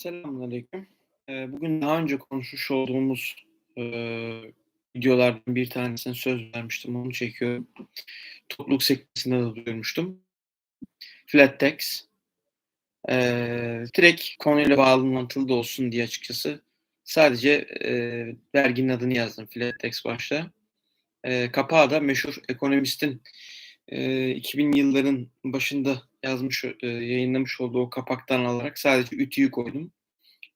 Selamünaleyküm. Eee, bugün daha önce konuşmuş olduğumuz, eee, videolardan bir tanesine söz vermiştim, onu çekiyorum. Topluluk sekmesinde de duyurmuştum. Flat tax. Eee, direkt konuyla bağlantılı da olsun diye açıkçası sadece, eee, verginin adını yazdım flat tax başta. Eee, kapağı da meşhur ekonomistin, eee, 2000'li yılların başında yazmış, eee, yayınlamış olduğu o kapaktan alarak sadece ütüyü koydum.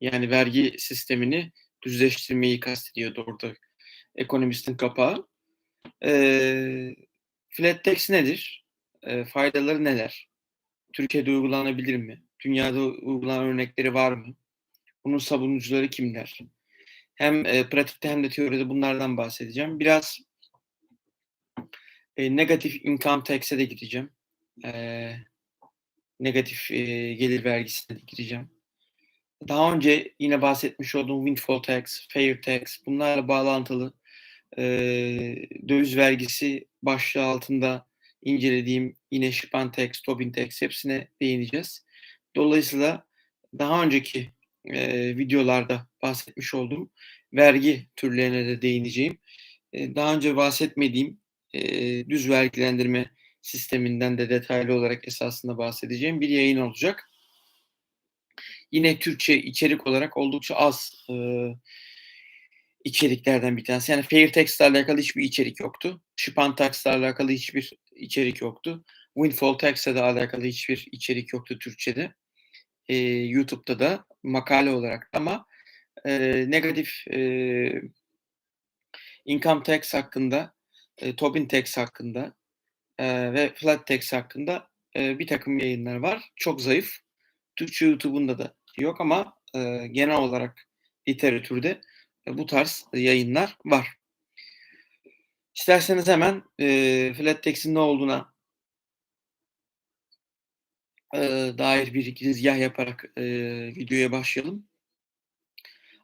Yani vergi sistemini düzleştirmeyi kastediyordu orada ekonomistin kapağı. Eee, flat tax nedir? Eee, faydaları neler? Türkiye'de uygulanabilir mi? Dünyada uygulanan örnekleri var mı? Bunun savunucuları kimler? Hem, eee, pratikte hem de teoride bunlardan bahsedeceğim. Biraz eee, negatif income tax'e de gideceğim. Eee, negatif, eee, gelir vergisine de gireceğim. Daha önce yine bahsetmiş olduğum windfall tax, fair tax bunlarla bağlantılı, eee, döviz vergisi başlığı altında incelediğim yine Shipan tax, Tobin tax hepsine değineceğiz. Dolayısıyla daha önceki, eee, videolarda bahsetmiş olduğum vergi türlerine de değineceğim. Eee, daha önce bahsetmediğim, eee, düz vergilendirme sisteminden de detaylı olarak esasında bahsedeceğim bir yayın olacak. Yine Türkçe içerik olarak oldukça az, ııı, içeriklerden bir tanesi. Yani fair tax'le alakalı hiçbir içerik yoktu. Shipan tax'la alakalı hiçbir içerik yoktu. Windfall tax'le de alakalı hiçbir içerik yoktu Türkçede. Eee, YouTube'da da makale olarak ama, eee, negatif, eee income tax hakkında, eee, Tobin tax hakkında, eee, ve flat tax hakkında, eee, birtakım yayınlar var. Çok zayıf. Türkçe YouTube'unda da yok ama, eee, genel olarak literatürde, eee, bu tarz yayınlar var. İsterseniz hemen, eee, flat tax'in ne olduğuna eee, dair bir girizgâh yaparak, eee, videoya başlayalım.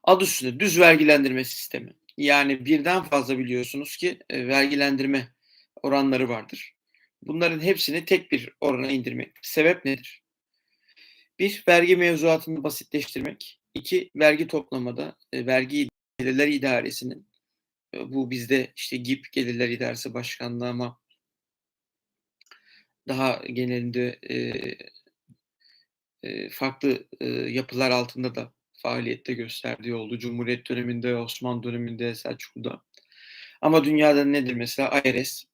Adı üstünde düz vergilendirme sistemi. Yani birden fazla biliyorsunuz ki, eee, vergilendirme oranları vardır. Bunların hepsini tek bir orana indirmek. Sebep nedir? 1 vergi mevzuatını basitleştirmek. 2 vergi toplamada, eee, vergi gelirler idaresinin, eee, bu bizde işte GİP Gelirler İdaresi Başkanlığı ama daha genelinde, eee, eee, farklı, ııı, yapılar altında da faaliyette gösterdiği oldu. Cumhuriyet döneminde, Osmanlı döneminde, Selçuklu'da. Ama dünyada nedir mesela? IRS.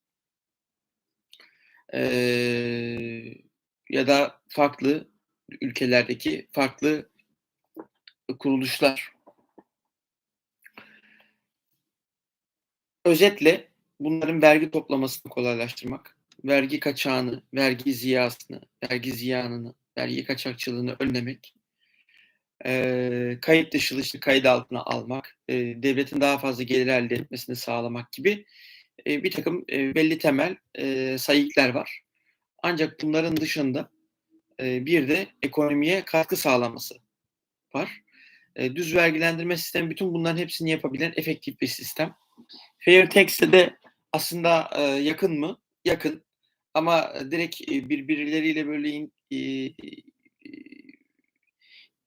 Eee, ya da farklı ülkelerdeki farklı kuruluşlar. Özetle bunların vergi toplamasını kolaylaştırmak, vergi kaçağını, vergi ziyasını, vergi ziyanını, vergi kaçakçılığını önlemek, eee, kayıt dışı dışı kayıt altına almak, eee, devletin daha fazla gelir elde etmesini sağlamak gibi, eee, birtakım, eee, belli temel, eee, sayıklar var. Ancak bunların dışında, eee, bir de ekonomiye katkı sağlaması var. Eee, düz vergilendirme sistemi bütün bunların hepsini yapabilen efektif bir sistem. Fair tax'e de aslında, eee, yakın mı? Yakın ama direkt, birbirleriyle böyle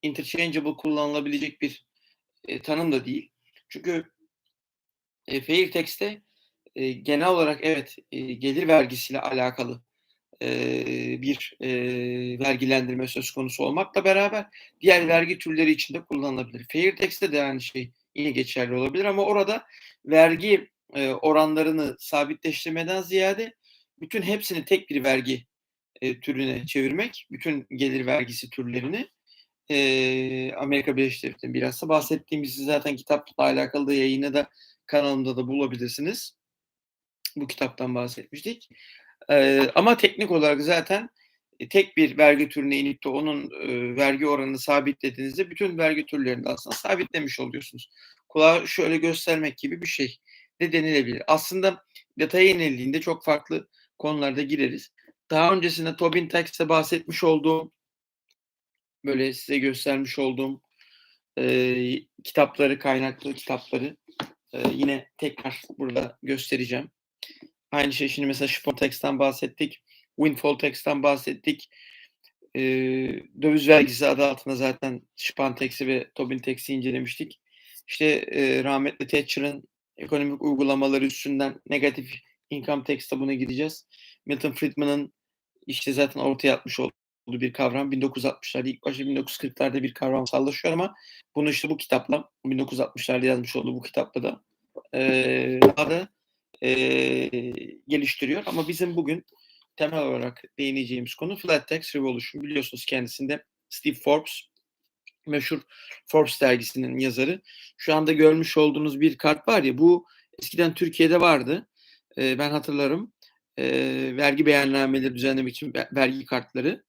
interchangeable kullanılabilecek bir, eee, tanım da değil. Çünkü eee, fair tax'te, eee, genel olarak evet, eee, gelir vergisiyle alakalı, eee, bir, eee, vergilendirme söz konusu olmakla beraber diğer vergi türleri için de kullanılabilir. Fair tax'te de aynı şey yine geçerli olabilir ama orada vergi, eee, oranlarını sabitleştirmeden ziyade bütün hepsini tek bir vergi, eee, türüne çevirmek, bütün gelir vergisi türlerini, eee, Amerika Birleşik Devletleri'nin bilhassa bahsettiğimiz zaten kitapla alakalı da yayını da kanalımda da bulabilirsiniz. Bu kitaptan bahsetmiştik. Eee, ama teknik olarak zaten, eee, tek bir vergi türüne inip de onun, eee, vergi oranını sabitlediğinizde bütün vergi türlerini aslında sabitlemiş oluyorsunuz. Kulağa şöyle göstermek gibi bir şey de denilebilir. Aslında detaya inildiğinde çok farklı konularda gireriz. Daha öncesinde Tobin tax'te bahsetmiş olduğum böyle size göstermiş olduğum, eee, kitapları, kaynaklı kitapları, eee, yine tekrar burada göstereceğim. Aynı şey şimdi mesela Shipan tax'ten bahsettik, windfall tax'ten bahsettik. Eee, döviz vergisi adı altında zaten Spantax'i ve Tobin-Tex'i incelemiştik. İşte, eee, rahmetli Thatcher'ın ekonomik uygulamaları üstünden negatif income tax tabu'na gideceğiz. Milton Friedman'ın, işte, zaten ortaya atmış olduğu bir kavram. 1960'larda, ilk başta 1940'larda bir kavramsallaşıyor ama bunu, işte, bu kitapla, 1960'larda yazmış olduğu bu kitapla da, eee, daha da, eee, geliştiriyor ama bizim bugün temel olarak değineceğimiz konu Flat Tax Revolution. Biliyorsunuz kendisini de Steve Forbes, meşhur Forbes dergisinin yazarı. Şu anda görmüş olduğunuz bir kart var ya, bu eskiden Türkiye'de vardı. Eee, ben hatırlarım. Eee, vergi beyannameleri düzenlemek için ve vergi kartları.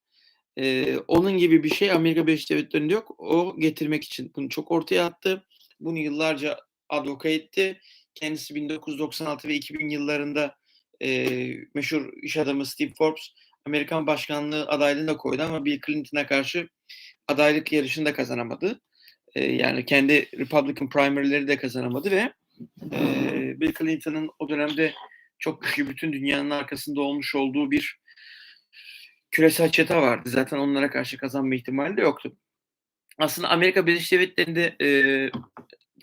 Eee, onun gibi bir şey Amerika Birleşik Devletleri'nde yok. O getirmek için bunu çok ortaya attı. Bunu yıllarca advoka etti. Kendisi 1996 ve 2000 yıllarında, eee, meşhur iş adamı Steve Forbes Amerikan başkanlığı adaylığını da koydu ama Bill Clinton'a karşı adaylık yarışını da kazanamadı. Eee, yani kendi Republican primary'leri de kazanamadı ve, eee, Bill Clinton'ın o dönemde çok güçlü, bütün dünyanın arkasında olmuş olduğu bir küresel çete vardı. Zaten onlara karşı kazanma ihtimali de yoktu. Aslında Amerika Birleşik Devletleri'nde, eee,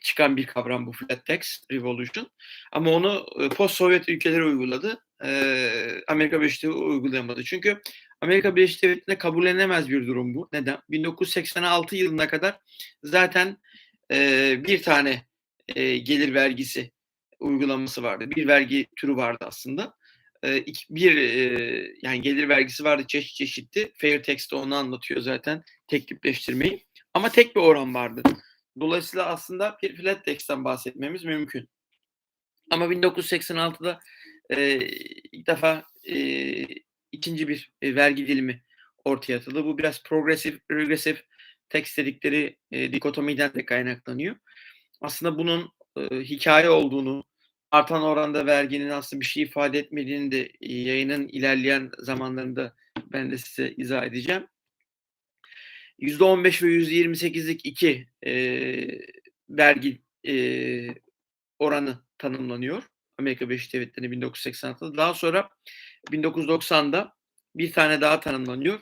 çıkan bir kavram bu Flat Tax Revolution ama onu, eee, post Sovyet ülkeleri uyguladı. Eee, Amerika Birleşik Devletleri uygulayamadı. Çünkü Amerika Birleşik Devletleri'nde kabullenemez bir durum bu. Neden? 1986 yılına kadar zaten, eee, 1 tane, eee, gelir vergisi uygulaması vardı. 1 vergi türü vardı aslında. Bir, yani gelir vergisi vardı, çeşit çeşitti. Fair Tax de onu anlatıyor zaten, tek tipleştirmeyi ama tek bir oran vardı. Dolayısıyla aslında bir Flat Tax'ten bahsetmemiz mümkün. Ama 1986'da, eee, ilk defa, eee, 2'nci bir, eee, vergi dilimi ortaya atıldı. Bu biraz progressive, regressive tax dedikleri, eee, dikotomiden de kaynaklanıyor. Aslında bunun, ııı, hikâye olduğunu, artan oranda verginin aslında bir şey ifade etmediğini de, eee, yayının ilerleyen zamanlarında ben de size izah edeceğim. %15 ve %28'lik 2, eee, vergi, eee, oranı tanımlanıyor Amerika Birleşik Devletleri'nde 1986'da. Daha sonra 1990'da 1 tane daha tanımlanıyor.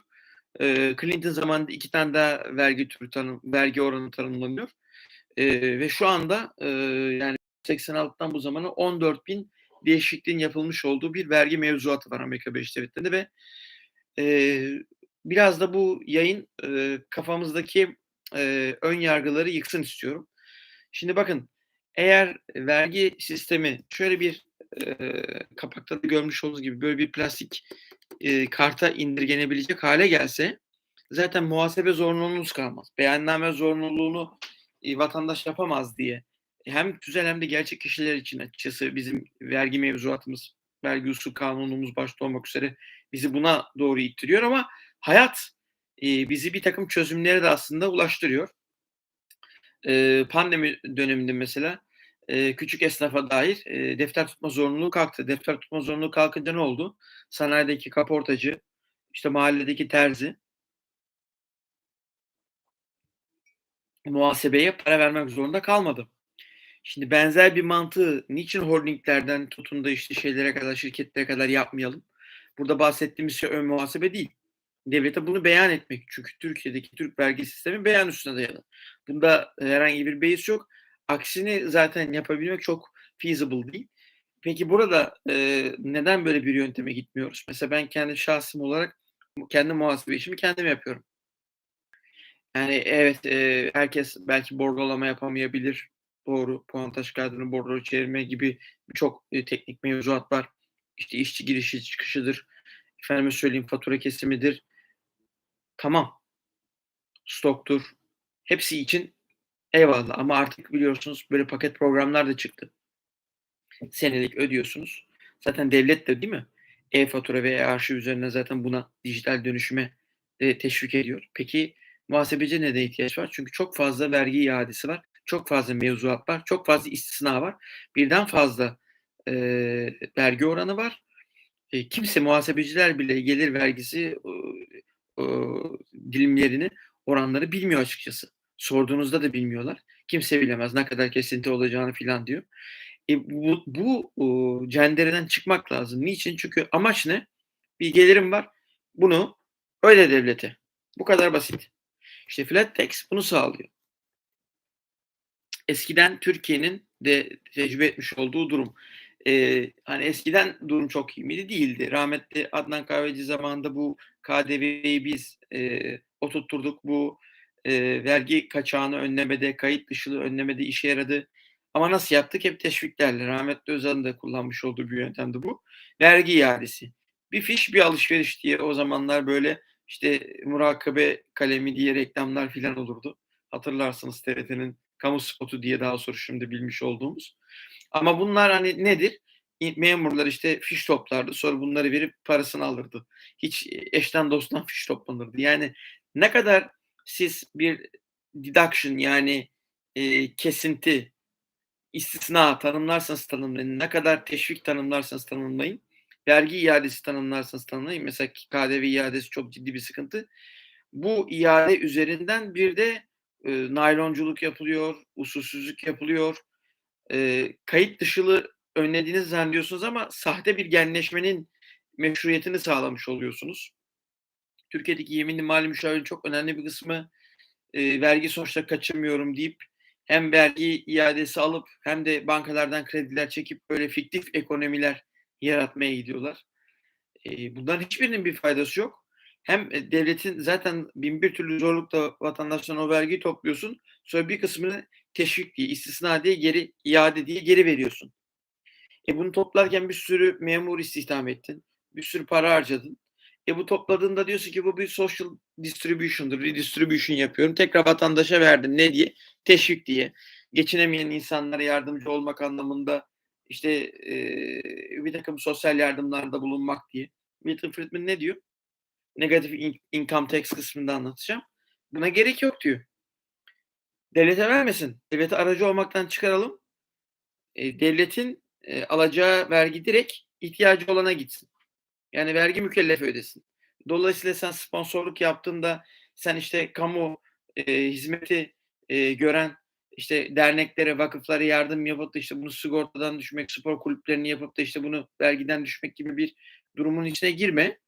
Eee, Clinton zamanında 2 tane daha vergi türü tanım vergi oranı tanımlanıyor. Eee, ve şu anda, eee, yani 86'dan bu zamana 14.000 değişikliğin yapılmış olduğu bir vergi mevzuatı var Amerika Birleşik Devletleri'nde ve, eee, biraz da bu yayın, eee, kafamızdaki, eee, ön yargıları yıksın istiyorum. Şimdi bakın, eğer vergi sistemi şöyle bir, eee, kapakta da görmüş olduğunuz gibi böyle bir plastik, eee, karta indirgenebilecek hâle gelse zaten muhasebe zorunluluğunuz kalmaz. Beyanname zorunluluğunu, iii, vatandaş yapamaz diye hem tüzel hem de gerçek kişiler için açıkçası bizim vergi mevzuatımız, vergi usul kanunumuz başta olmak üzere bizi buna doğru ittiriyor ama hayat, iii, bizi birtakım çözümlere de aslında ulaştırıyor. Eee, pandemi döneminde mesela, eee, küçük esnafa dair, eee, defter tutma zorunluluğu kalktı. Defter tutma zorunluluğu kalkınca ne oldu? Sanayideki kaportacı, işte mahalledeki terzi muhasebeye para vermek zorunda kalmadı. Şimdi benzer bir mantığı niçin holdinglerden tutun da, işte, şeylere kadar, şirketlere kadar yapmayalım? Burada bahsettiğimiz şey ön muhasebe değil. Devlete bunu beyan etmek. Çünkü Türkiye'deki Türk vergi sistemi beyan üstüne dayalı. Bunda herhangi bir beis yok. Aksini zaten yapabilmek çok feasible değil. Peki burada, eee, neden böyle bir yönteme gitmiyoruz? Mesela ben kendi şahsım olarak kendi muhasebe işimi kendim yapıyorum. Yani evet, eee, herkes belki bordrolama yapamayabilir. Doğru. Puantaj kâğıdını bordroya çevirme gibi birçok, eee, teknik mevzuat var. İşte işçi girişi çıkışıdır. Efendime söyleyeyim fatura kesimidir. Tamam. Stoktur. Hepsi için eyvallah ama artık biliyorsunuz böyle paket programlar da çıktı. Senelik ödüyorsunuz. Zaten devlet de değil mi? E-fatura ve e-arşiv üzerinden zaten buna dijital dönüşüme, eee, teşvik ediyor. Peki muhasebeciye neden ihtiyaç var? Çünkü çok fazla vergi iadesi var. Çok fazla mevzuat var. Çok fazla istisna var. Birden fazla, eee, vergi oranı var. Eee, kimse muhasebeciler bile gelir vergisi, ııı, ııı, dilimlerini, oranları bilmiyor açıkçası. Sorduğunuzda da bilmiyorlar. Kimse bilemez ne kadar kesinti olacağını filan diyor. E, bu bu, uuu, cendereden çıkmak lazım. Niçin? Çünkü amaç ne? Bir gelirim var. Bunu öde devlete. Bu kadar basit. İşte flat tax bunu sağlıyor. Eskiden Türkiye'nin de tecrübe etmiş olduğu durum. Ee, hani eskiden durum çok iyi miydi? Değildi. Rahmetli Adnan Kahveci zamanında bu KDV'yi biz e, oturtturduk. Bu e, vergi kaçağını önlemede, kayıt dışılığı önlemede işe yaradı. Ama nasıl yaptık? Hep teşviklerle. Rahmetli Özal'ın da kullanmış olduğu bir yöntemdi bu. Vergi iadesi. Bir fiş bir alışveriş diye o zamanlar böyle işte murakabe kalemi diye reklamlar filan olurdu. Hatırlarsınız TRT'nin kamu spotu diye daha sonra şimdi bilmiş olduğumuz. Ama bunlar hani nedir? Memurlar işte fiş toplardı. Sonra bunları verip parasını alırdı. Hiç eşten dosttan fiş toplanırdı. Yani ne kadar siz bir deduction yani e, kesinti istisna tanımlarsanız tanımlayın. Ne kadar teşvik tanımlarsanız tanımlayın. Vergi iadesi tanımlarsanız tanımlayın. Mesela KDV iadesi çok ciddi bir sıkıntı. Bu iade üzerinden bir de e, naylonculuk yapılıyor, usulsüzlük yapılıyor. E, kayıt dışılığı önlediğinizi zannediyorsunuz ama sahte bir genleşmenin meşruiyetini sağlamış oluyorsunuz. Türkiye'deki yeminli mali müşavirin çok önemli bir kısmı e, vergi sonuçta kaçırmıyorum deyip hem vergi iadesi alıp hem de bankalardan krediler çekip böyle fiktif ekonomiler yaratmaya gidiyorlar. E, bunların hiçbirinin bir faydası yok. Hem devletin zaten bin bir türlü zorlukla vatandaştan o vergiyi topluyorsun. Sonra bir kısmını teşvik diye, istisna diye geri, iade diye geri veriyorsun. E bunu toplarken bir sürü memur istihdam ettin. Bir sürü para harcadın. E bu topladığında diyorsun ki bu bir social distribution'dır. Redistribution yapıyorum. Tekrar vatandaşa verdim. Ne diye? Teşvik diye. Geçinemeyen insanlara yardımcı olmak anlamında işte e, bir takım sosyal yardımlarda bulunmak diye. Milton Friedman ne diyor? Negatif income tax kısmında anlatacağım. Buna gerek yok diyor. Devlete vermesin. Devlete aracı olmaktan çıkaralım. E, devletin e, alacağı vergi direkt ihtiyacı olana gitsin. Yani vergi mükellefi ödesin. Dolayısıyla sen sponsorluk yaptığında sen işte kamu e, hizmeti e, gören işte derneklere, vakıflara yardım yapıp da işte bunu sigortadan düşmek, spor kulüplerini yapıp da işte bunu vergiden düşmek gibi bir durumun içine girme.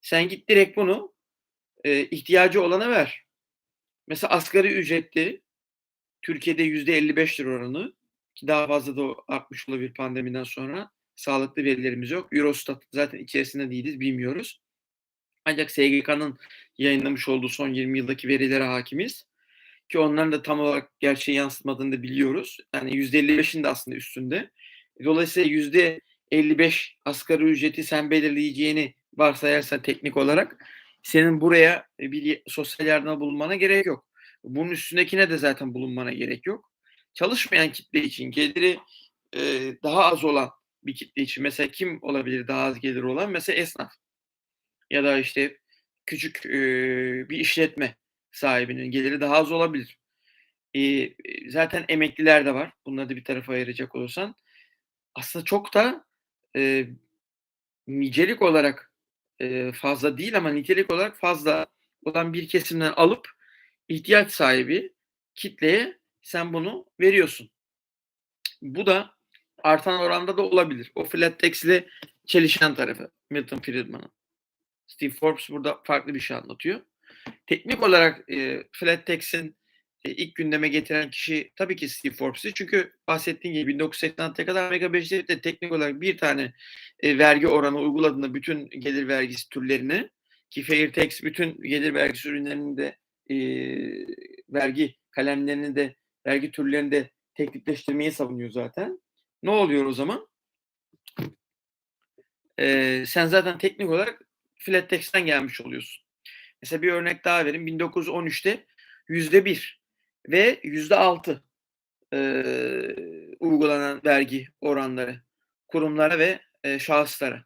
Sen git direkt bunu e, ihtiyacı olana ver. Mesela asgari ücretli Türkiye'de yüzde 55'tir oranı ki daha fazla da artmış olabilir pandemiden sonra. Sağlıklı verilerimiz yok. Eurostat zaten içerisinde değiliz, bilmiyoruz. Ancak SGK'nın yayınlamış olduğu son 20 yıldaki verilere hakimiz. Ki onların da tam olarak gerçeği yansıtmadığını da biliyoruz. Yani %55'in de aslında üstünde. Dolayısıyla %55 asgari ücreti sen belirleyeceğini varsayarsan teknik olarak senin buraya bir sosyal yardıma bulunmana gerek yok. Bunun üstündekine de zaten bulunmana gerek yok. Çalışmayan kitle için geliri e, daha az olan bir kitle için mesela kim olabilir daha az gelir olan? Mesela esnaf ya da işte küçük e, bir işletme sahibinin geliri daha az olabilir. E, zaten emekliler de var. Bunları da bir tarafa ayıracak olursan. Aslında çok da e, nicelik olarak e, fazla değil ama nitelik olarak fazla olan bir kesimden alıp ihtiyaç sahibi kitleye sen bunu veriyorsun. Bu da artan oranda da olabilir. O flat ile çelişen tarafı Milton Friedman'ın. Steve Forbes burada farklı bir şey anlatıyor. Teknik olarak e, flat tax'in ilk gündeme getiren kişi tabii ki Steve Forbes'ti. Çünkü bahsettiğim gibi 1986'ya kadar Amerika Birleşik Devletleri teknik olarak bir tane e, vergi oranı uyguladığında bütün gelir vergisi türlerini ki fair tax bütün gelir vergisi ürünlerinin de e, vergi kalemlerini de vergi türlerini de teknikleştirmeyi savunuyor zaten. Ne oluyor o zaman? Ee, sen zaten teknik olarak flat tax'ten gelmiş oluyorsun. Mesela bir örnek daha vereyim. 1913'te yüzde bir ve yüzde altı uygulanan vergi oranları kurumlara ve e, şahıslara.